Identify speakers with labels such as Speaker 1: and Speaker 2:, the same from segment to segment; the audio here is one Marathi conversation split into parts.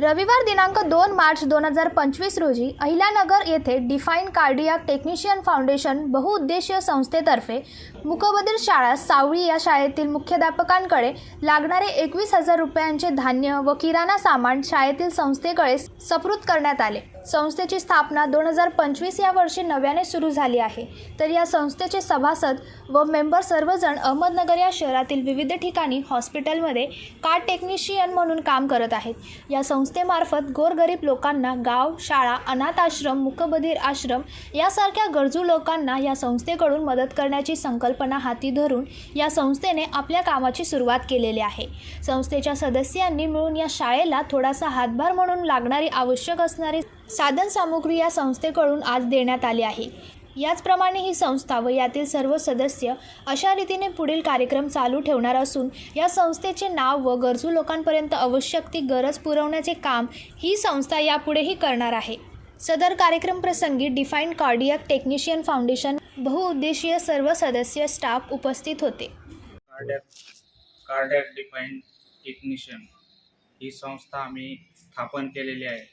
Speaker 1: रविवार दिनांक दोन मार्च दोन हजार पंचवीस रोजी अहिल्यानगर येथे डिफाईन कार्डियाक टेक्निशियन फाउंडेशन बहुउद्देशीय संस्थेतर्फे मुकबदीर शाळा सावळी या शाळेतील मुख्याध्यापकांकडे लागणारे एकवीस हजार रुपयांचे धान्य व किराणा सामान शाळेतील संस्थेकडे सपृत करण्यात आले. संस्थेची स्थापना दोन हजार पंचवीस या वर्षी नव्याने सुरू झाली आहे. तर या संस्थेचे सभासद व मेंबर सर्वजण अहमदनगर या शहरातील विविध ठिकाणी हॉस्पिटलमध्ये कार्ड टेक्निशियन म्हणून काम करत आहेत. या संस्थेमार्फत गोरगरीब लोकांना गाव शाळा अनाथ आश्रम मुकबधीर आश्रम यासारख्या गरजू लोकांना या संस्थेकडून मदत करण्याची संकल्पना हाती धरून या संस्थेने आपल्या कामाची सुरुवात केलेली आहे. संस्थेच्या सदस्यांनी मिळून या शाळेला थोडासा हातभार म्हणून लागणारी आवश्यक असणारी साधनसामुग्री या संस्थेकडून आज देण्यात आली आहे. याचप्रमाणे ही संस्था व यातील सर्व सदस्य अशा रीतीने पुढील कार्यक्रम चालू ठेवणार असून या संस्थेचे नाव व गरजू लोकांपर्यंत आवश्यक ती गरज पुरवण्याचे काम ही संस्था यापुढेही करणार आहे. सदर कार्यक्रम प्रसंगी डिफाईन कार्डियक टेक्निशियन फाउंडेशन बहुउद्देशीय सर्व सदस्य स्टाफ उपस्थित होते.
Speaker 2: कार्डॅक कार्डॅक डिफाईंड टेक्निशियन ही संस्था आम्ही स्थापन केलेली आहे.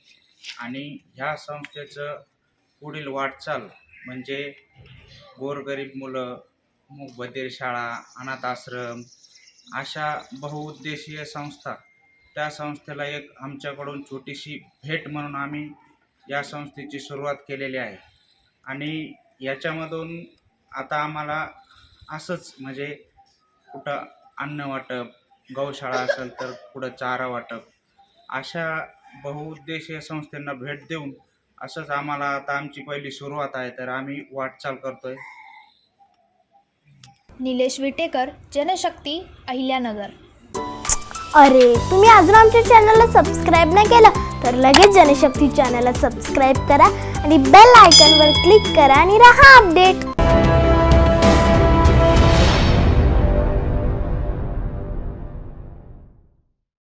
Speaker 2: आणि ह्या संस्थेचं पुढील वाटचाल म्हणजे गोरगरीब मुलं मूकबधीर शाळा अनाथ आश्रम अशा बहुउद्देशीय संस्था त्या संस्थेला एक आमच्याकडून छोटीशी भेट म्हणून आम्ही या संस्थेची सुरुवात केलेली आहे. आणि याच्यामधून आता आम्हाला असंच म्हणजे कुठं अन्न वाटप गौशाळा असेल तर कुठं चारा वाटप अशा बहुउद्देशीय संस्थांना भेट देऊन असंच आम्हाला आता आमची पहिली सुरुवात आहे तर आम्ही वाटचाल करतोय.
Speaker 1: निलेश विटेकर जनशक्ती अहिल्यानगर.
Speaker 3: अरे तुम्ही अजून आमच्या चॅनलला सबस्क्राईब नाही केलं तर लगेच जनशक्ती चॅनलला सबस्क्राईब करा आणि बेल आयकॉनवर क्लिक करा आणि राहा अपडेट